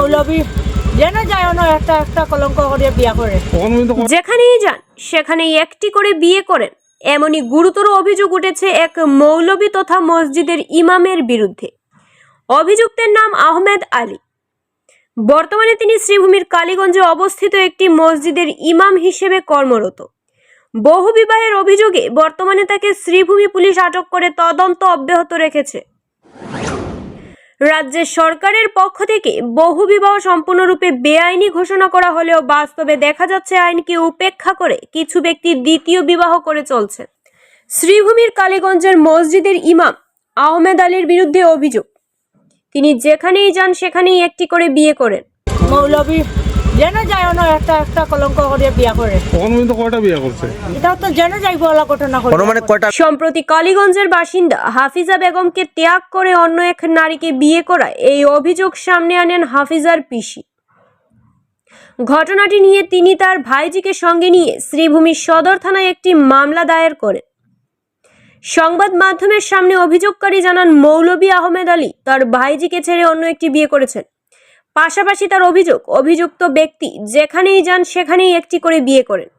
মৌলবী যেন যায় না একটা একটা কলঙ্ক করে। বিয়া যেখানেই যান সেখানেই একটি করে বিয়ে করেন। এমনই গুরুতর অভিযোগ উঠেছে এক মৌলবী তথা মসজিদের ইমামের বিরুদ্ধে। অভিযুক্তের নাম আহমেদ আলী। বর্তমানে তিনি শ্রীভূমির কালীগঞ্জে অবস্থিত একটি মসজিদের ইমাম হিসেবে কর্মরত। বহু বিবাহের অভিযোগে বর্তমানে তাকে শ্রীভূমি পুলিশ আটক করে তদন্ত অব্যাহত রেখেছে। রাজ্যের সরকারের পক্ষ থেকে বহু বিবাহ সম্পূর্ণরূপে বেআইনি ঘোষণা করা হলেও বাস্তবে দেখা যাচ্ছে আইনকে উপেক্ষা করে কিছু ব্যক্তি দ্বিতীয় বিবাহ করে চলছে। শ্রীভূমির কালীগঞ্জের মসজিদের ইমাম আহমেদ আলীর বিরুদ্ধে অভিযোগ। তিনি যেখানেই যান সেখানেই একটি করে বিয়ে করেন। মৌলবী যেন যায় না একটা একটা কলঙ্ক করে বিয়া করে তখন পর্যন্ত কয়টা বিয়ে করছে এটাও তো যেন যাইব ওলা ঘটনা করে অনুমানিক কয়টা? সম্প্রতি কালীগঞ্জের বাসিন্দা হাফিজা বেগমকে ত্যাগ করে অন্য এক নারীকে বিয়ে করায় এই অভিযোগ সামনে আনেন হাফিজার পিসি। ঘটনাটি নিয়ে তিনি তার ভাইজিকে সঙ্গে নিয়ে শ্রীভূমি সদর থানায় একটি মামলা দায়ের করেন। সংবাদ মাধ্যমের সামনে অভিযোগকারী জানান মৌলবী আহমেদ আলী তার ভাইজিকে ছেড়ে অন্য একটি বিয়ে করেছেন। পাশাপাশি তার অভিযোগ অভিযুক্ত ব্যক্তি যেখানেই যান সেখানেই একটি করে বিয়ে করেন।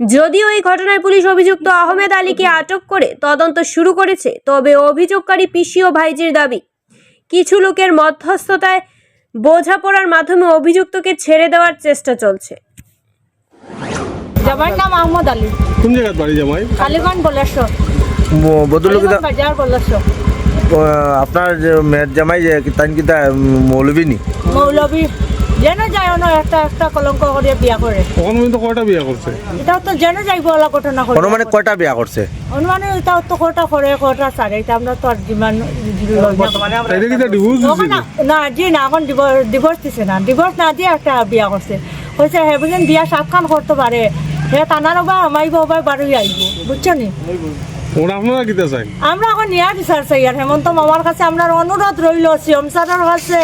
যদিও এই ঘটনায় পুলিশ অভিযুক্ত আহমেদ আলীকে আটক করে তদন্ত শুরু করেছে তবে অভিযোগকারী পিসি ও ভাইজির দাবি কিছু লোকের মধ্যস্থতায় বোঝাপড়ার মাধ্যমে অভিযুক্তকে ছেড়ে দেওয়ার চেষ্টা চলছে। জামাইয়ের নাম আহমদ আলী। কোন জায়গায় বাড়ি জামাই? কালীগঞ্জ বলেশ্বর। বদলুক বাজার বলেশ্বর। আপনার যে মেয়ের জামাই যে তাই কিতা মৌলবী নি মৌলবী যেন যায় না একটা একটা কলঙ্ক করে বিয়া করে। তখন পর্যন্ত কয়টা বিয়ে করছে? এটাও তো যেন যাইব ওলা ঘটনা করে অনুমানিক কয়টা বিয়া করছে? অনুমানে এটাও তো কটা করে কটা সারে এটা আমরা তো আর ডিমান্ড এটা কি ডিভোর্স তখন না- না জি না এখন ডিভোর্স দিছে না। ডিভোর্স না দিয়ে একটা বিয়া করছে কইছে হে বুঝেন বিয়া সাবখান করতে পারে হে টানার বা আমাইব বা বাড়ি আইব বুঝছ নি? ওরা আপনারা কিতা চাই? আমরা এখন নিয়া বিচার চাই আর হেমন্ত মামার কাছে আমরা অনুরোধ রইল সিএম স্যারের কাছে।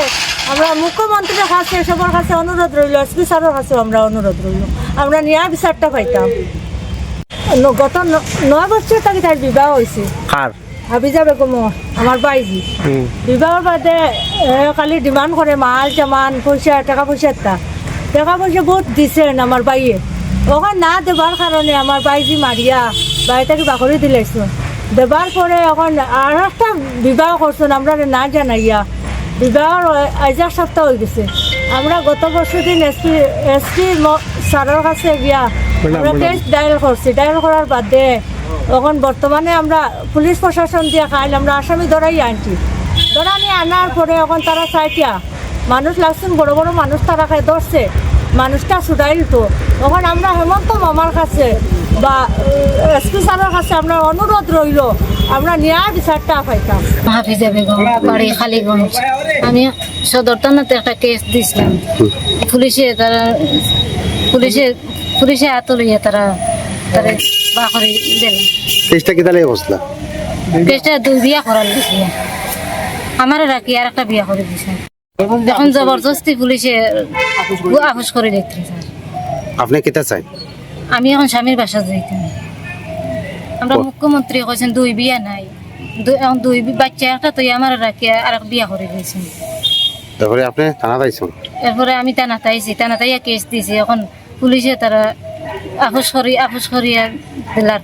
আমরা মুখ্যমন্ত্রীর কাছে সবার কাছে অনুরোধ রইল এসপি স্যারের কাছে আমরা অনুরোধ রইল। আমরা নিয়া বিচারটা পাইতাম। ন- গত ন- নয় বছর থেকে তার বিবাহ হয়েছে কার? হাবিজা বেগম আমার বাইজি। হুম বিবাহর বাদে এ, খালি ডিমান্ড করে মাল জামান পয়সা টাকা পয়সা টাকা পয়সা বহুত দিছেন আমার বাইয়ে। ওখানে না দেবার কারণে আমার বাইজি মারিয়া বাড়িটাকে বাকরি দিলাইছো। দেবার পরে এখন আর একটা বিবাহ করছেন আমরা না জানাইয়া। বিবাহর আজ এক সপ্তাহ হয়ে গেছে। আমরা গত বছর দিন এসপি এসপি স্যারের কাছে গিয়া আমরা। কেস ডায়াল করছি ডায়াল করার বাদে এখন বর্তমানে আমরা পুলিশ প্রশাসন দিয়ে খাইল আমরা আসামি ধরাই আনছি। ধরানি আনার পরে এখন তারা চাইটিয়া মানুষ লাগছেন বড় বড় মানুষ তারা খাই ধরছে মানুষটা ছুটাইল তো তখন আমরা হেমন্ত মামার কাছে বা এসপি স্যারের কাছে আমরা অনুরোধ রইল আমরা ন্যায় বিচারটা পাইতাম। হাফিজা বেগম বাড়ি খালিগঞ্জ আমি সদর থানাতে একটা কেস দিছিলাম। পুলিশে তারা পুলিশে পুলিশে হাত লইয়া তারা তারা বা করে দিল। চেষ্টা কি তাহলে অবস্থা? কেসটা দুই বিয়া করার দিছি আমার রাখি আর একটা বিয়া করে দিছে। এখন জবরদস্তি পুলিশে আহুস করে দেখতে স্যার আপনি চাই? আমি এখন স্বামীর বাসা যাইতাম আমরা মুখ্যমন্ত্রী কইছেন দুই বিয়া নাই। দুই এখন দুই বাচ্চা একটা তো আমার রাখি আর এক বিয়া করে দিয়েছেন তারপরে আপনি থানা এরপরে আমি টানাতে আইছি টানাতাইয়া কেস দিছি এখন পুলিশে তারা আপোষ করি আপোষ করিয়া দিলার